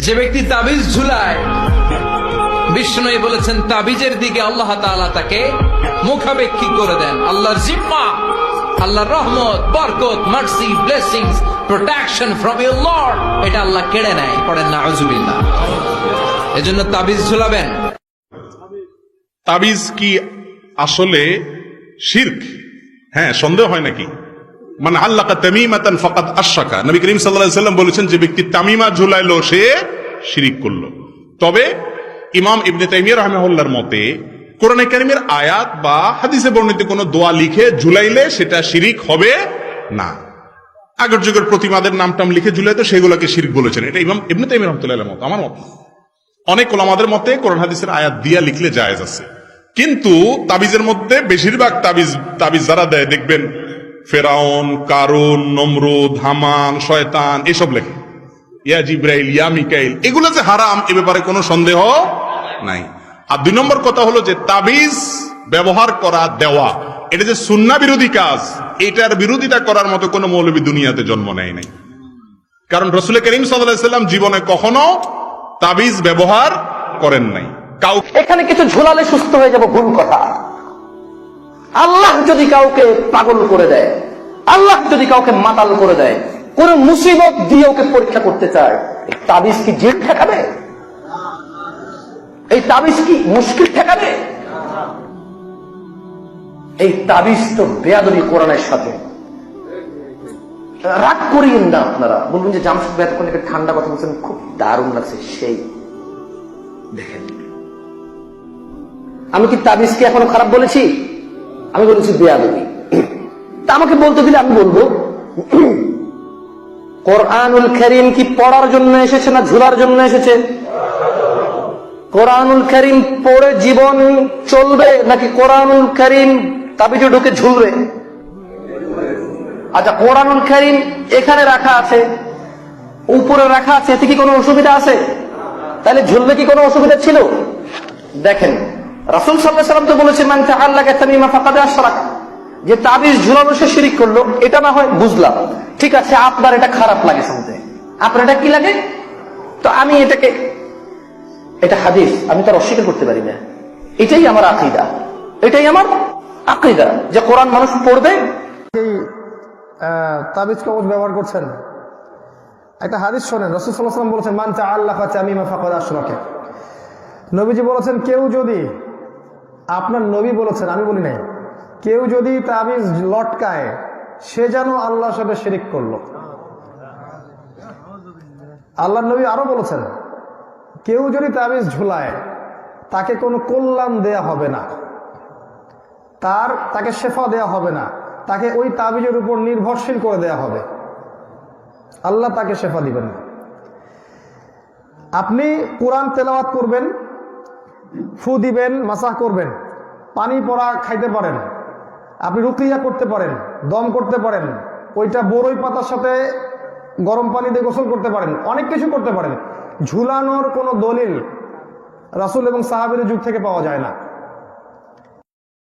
যে ব্যক্তি তাবিজ ঝুলায় বিষ্ণু বলেছেন, তাবিজের দিকে আল্লাহ তাআলা তাকে মুখাপেক্ষী করে দেন। আল্লাহর জিম্মা, আল্লাহর রহমত, বরকত, mercy, blessings, protection from your lord, এটা আল্লাহ কেড়ে নেয়, পড়েন না, আউযুবিল্লাহ। এজন্য তাবিজ ঝুলাবেন। তাবিজ কি আসলে শির্ক? হ্যাঁ সন্দেহ হয় নাকি? মানে আল্লাহ তামিমাতান ফাকাত আশাকা নবী করিম সাল্লাম বলেছেন, যে ব্যক্তি তামিমা ঝুলাইলো, সে শিরিক করল। তবে ইমাম ইবনে তাইমিয়া রাহমাহুল্লাহর মতে, কোরআনে কারিমের আয়াত বা হাদিসে বর্ণিত কোনো দোয়া লিখে ঝুলাইলে সেটা শিরিক হবে না। আগের যুগের প্রতিমাদের নাম টাম লিখে ঝুলাই তো সেগুলোকে শিরিক বলেছেন। এটা ইমাম ইবনে তাইমিয়া রহমতুল্লাহ মত, আমার মত। অনেক ওলামাদের মতে কোরআন হাদিসের আয়াত দিয়া লিখলে জায়েজ আছে। কিন্তু তাবিজের মধ্যে বেশিরভাগ তাবিজ তাবিজ যারা দেয়, দেখবেন ফেরাউন, কারুন, নমরুদ, হামান, শয়তান, এসব লেখে। ইয়া জিব্রাইল, ইয়া মিকাইল, এগুলো যে হারাম, এ ব্যাপারে কোনো সন্দেহ নাই। আর দুই নম্বর কথা হলো যে তাবিজ ব্যবহার করা দেওয়া। এটা যে সুন্না বিরোধী কাজ, এটার বিরোধিতা করার মতো কোনো মৌলবী দুনিয়াতে জন্ম নেয় নাই। কারণ রসুল করিম সাল্লাম জীবনে কখনো তাবিজ ব্যবহার করেন নাই। কাউকে এখানে কিছু ঝোলালে সুস্থ হয়ে যাব, ভুল কথা। আল্লাহ যদি কাউকে পাগল করে দেয়, আল্লাহ যদি কাউকে মাতাল করে দেয়, কোন মুসিবত দিয়ে ওকে পরীক্ষা করতে চায় তাবিজ কি জিদ ঠেকাবে? এই তাবিজ কি মুশকিল ঠেকাবে? এই তাবিজ তো বেয়াদবি কোরআনের সাথে। রাগ করিয়েন না আপনারা। বলবেন যে জামশেদ ভাই এতক্ষণ একটা ঠান্ডা কথা বলছেন, খুব দারুণ লাগছে, সেই। দেখেন। আমি কি তাবিজকে এখনও খারাপ বলেছি? আমি বলেছি বেয়াদবি। তা আমাকে বলতে দিলে আমি বলব, কোরআনুল করিম কি পড়ার জন্য এসেছে না ঝুলার জন্য এসেছে? কোরআনুল করিম পড়ে জীবন চলবে নাকি কোরআনুল করিম তাবিজে ঢুকে ঝুলবে? আচ্ছা কোরআনুল করিম এখানে রাখা আছে, উপরে রাখা আছে, এতে কি কোনো অসুবিধা আছে? তাহলে ঝুলবে কি কোনো অসুবিধা ছিল? দেখেন রাসুল সাল্লাম তো বলেছে মান আল্লাহ তামিমা ফাকাদে আশরাক। যে তাবিজ ঝুলানো, সে শিরিক করল। এটা না হয় বুঝলাম। ঠিক আছে, আপনার এটা খারাপ লাগে শুনতে। আপনার এটা কি লাগে? তো আমি এটাকে, এটা হাদিস, আমি তার অস্বীকার করতে পারি না। এটাই আমার আকিদা। এটাই আমার আকিদা যে কোরআন মানুষ পড়বে। এই তাবিজ কবজ ব্যবহার করছেন। একটা হাদিস শোনেন। রসুল সাল্লাহ সাল্লাম বলেছেন, মান চা আল্লাহ চামিমা ফাকদ আশরাকে। নবীজি বলেছেন, কেউ যদি আপনার নবী বলেছেন, আমি বলি নাই। কেউ যদি তাবিজ লটকায়, সে যেন আল্লাহর সাথে শিরিক করল। আল্লাহ নবী আরও বলেছেন, কেউ যদি তাবিজ ঝুলায়, তাকে কোনো কল্যাণ দেয়া হবে না। তার, তাকে শেফা দেয়া হবে না। তাকে ওই তাবিজের উপর নির্ভরশীল করে দেয়া হবে। আল্লাহ তাকে শেফা দিবেন আপনি কোরআন তেলাওয়াত করবেন ফু দিবেন, মাসাহ করবেন, পানি পড়া খাইতে পারেন, আপনি রুকিয়া করতে পারেন, দম করতে পারেন, ওইটা বড়ই পাতার সাথে গরম পানি দিয়ে গোসল করতে পারেন, অনেক কিছু করতে পারেন। ঝুলানোর কোনো দলিল রাসুল এবং সাহাবের যুগ থেকে পাওয়া যায় না।